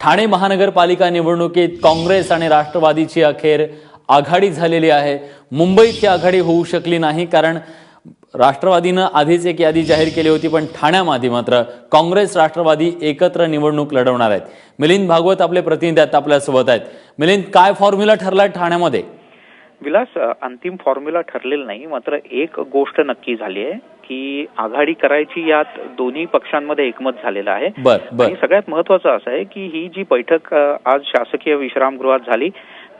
ठाणे महानगरपालिका निवडणुकीत काँग्रेस आणि राष्ट्रवादीची अखेर आघाडी झालेली आहे. मुंबईत ही आघाडी होऊ शकली नाही कारण राष्ट्रवादीनं आधीच एक यादी जाहीर केली होती पण ठाण्यामध्ये मात्र काँग्रेस राष्ट्रवादी एकत्र निवडणूक लढवणार आहेत. मिलिंद भागवत आपले प्रतिनिधी आता आपल्यासोबत आहेत. मिलिंद काय फॉर्म्युला ठरलाय ठाण्यामध्ये? विलास अंतिम फॉर्म्युला ठरलेला नाही मात्र एक गोष्ट नक्की झाली आहे. की आघाडी करायची यात दोन्ही पक्षांमध्ये एकमत झालेलं आहे. आणि सगळ्यात महत्वाचं असं आहे की ही जी बैठक आज शासकीय विश्रामगृहात झाली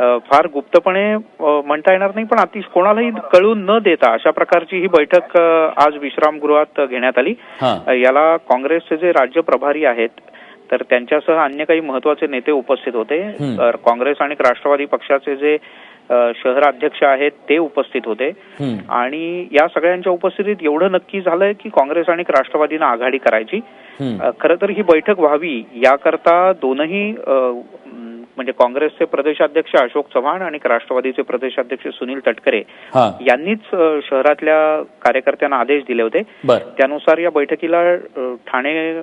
फार गुप्तपणे म्हणता येणार नाही पण अतिश कोणालाही कळून न देता अशा प्रकारची ही बैठक आज विश्रामगृहात घेण्यात आली. हां. याला काँग्रेसचे जे राज्य प्रभारी आहेत तर त्यांच्यासह अन्य काही महत्त्वाचे नेते उपस्थित होते. तर काँग्रेस आणि राष्ट्रवादी पक्षाचे जे शहराध्यक्ष आहेत ते उपस्थित होते. आणि या सगळ्यांच्या उपस्थितीत एवढं नक्की झालंय की काँग्रेस आणि राष्ट्रवादीनं आघाडी करायची. खरं तर ही बैठक व्हावी याकरता दोनही म्हणजे काँग्रेसचे प्रदेशाध्यक्ष अशोक चव्हाण आणि राष्ट्रवादीचे प्रदेशाध्यक्ष सुनील तटकरे यांनीच शहरातल्या कार्यकर्त्यांना आदेश दिले होते. त्यानुसार या बैठकीला ठाणे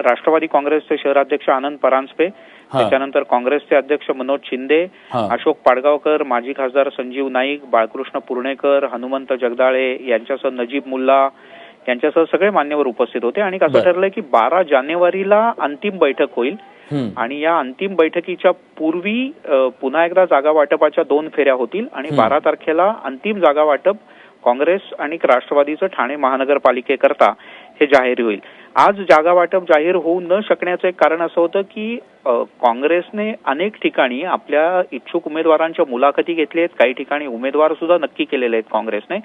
राष्ट्रवादी काँग्रेसचे शहराध्यक्ष आनंद परांजपे त्याच्यानंतर काँग्रेसचे अध्यक्ष मनोज शिंदे अशोक पाडगावकर माजी खासदार संजीव नाईक बाळकृष्ण पूर्णेकर हनुमंत जगदाळे यांच्यासह नजीब मुल्ला यांच्यासह सगळे मान्यवर उपस्थित होते आणि असं. ठरलंय की बारा जानेवारीला अंतिम बैठक होईल. आणि या अंतिम बैठकीच्या पूर्वी पुन्हा एकदा जागा वाटपाच्या दोन फेऱ्या होतील आणि. बारा तारखेला अंतिम जागा वाटप काँग्रेस आणि राष्ट्रवादीचं ठाणे महानगरपालिकेकरता हे जाहीर होईल. आज जागा वाटप जाहीर होऊ न शकण्याचं एक कारण असं होतं की काँग्रेसने अनेक ठिकाणी आपल्या इच्छुक उमेदवारांच्या मुलाखती घेतल्या आहेत. काही ठिकाणी उमेदवार सुद्धा नक्की केलेले आहेत काँग्रेसने.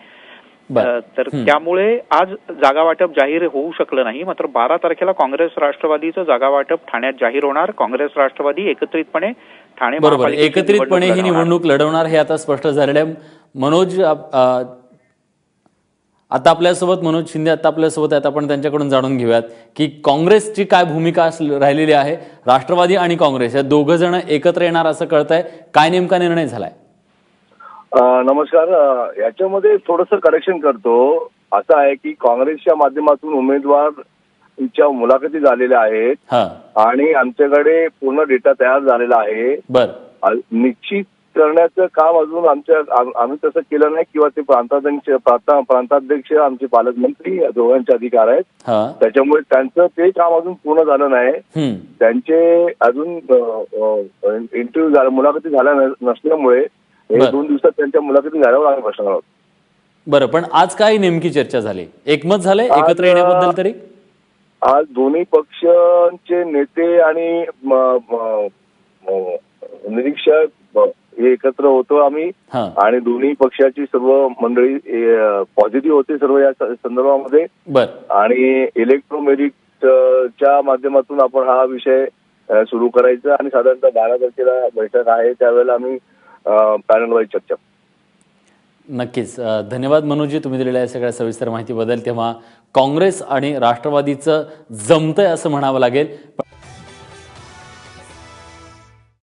तर. त्यामुळे आज जागा वाटप जाहीर होऊ शकलं नाही. मात्र बारा तारखेला काँग्रेस राष्ट्रवादीचं जागा वाटप ठाण्यात जाहीर होणार. काँग्रेस राष्ट्रवादी एकत्रितपणे ठाणे बरोबर. एकत्रितपणे ही. निवडणूक लढवणार हे आता स्पष्ट झालेलं आहे. मनोज आता आपल्यासोबत मनोज शिंदे आता आपल्यासोबत आहेत. आपण त्यांच्याकडून जाणून घेऊयात की काँग्रेसची काय भूमिका राहिलेली आहे. राष्ट्रवादी आणि काँग्रेस या दोघं जण एकत्र येणार असं कळतंय. काय नेमका निर्णय झालाय? नमस्कार. याच्यामध्ये थोडंसं करेक्शन करतो. असं आहे की काँग्रेसच्या माध्यमातून उमेदवारच्या मुलाखती झालेल्या आहेत. हा. आणि आमच्याकडे पूर्ण डेटा तयार झालेला आहे. निश्चित करण्याचं काम अजून आमच्या आम- आम्ही तसं केलं नाही किंवा ते प्रांताध्यक्ष प्रांता- प्रांताध्यक्ष आमचे पालकमंत्री दोघांचे अधिकार आहेत. हा. त्याच्यामुळे त्यांचं ते काम अजून पूर्ण झालं नाही. त्यांचे अजून इंटरव्ह्यू झाला मुलाखती झाल्या नसल्यामुळे हे. दोन दिवसात त्यांच्या मुलाखती झाल्यावर आम्ही बसणार आहोत. बरं पण आज काय नेमकी चर्चा झाली? एकमत आज, एकत्र येण्याबद्दल तरी? आज दोन्ही पक्षांचे नेते आणि निरीक्षक हे एकत्र होतो आम्ही. हा. आणि दोन्ही पक्षाची सर्व मंडळी पॉझिटिव्ह होते सर्व या स- संदर्भामध्ये. बर. आणि इलेक्ट्रोमेरिट च्या माध्यमातून आपण हा विषय अ, सुरू करायचा आणि साधारणतः बारा तारखेला बैठक आहे. त्यावेळेला आम्ही पॅनल वाईज चर्चा. नक्कीच. अ, धन्यवाद मनोजी तुम्ही दिलेल्या या सगळ्या सविस्तर माहितीबद्दल. तेव्हा काँग्रेस आणि राष्ट्रवादीचं जमतंय असं म्हणावं लागेल.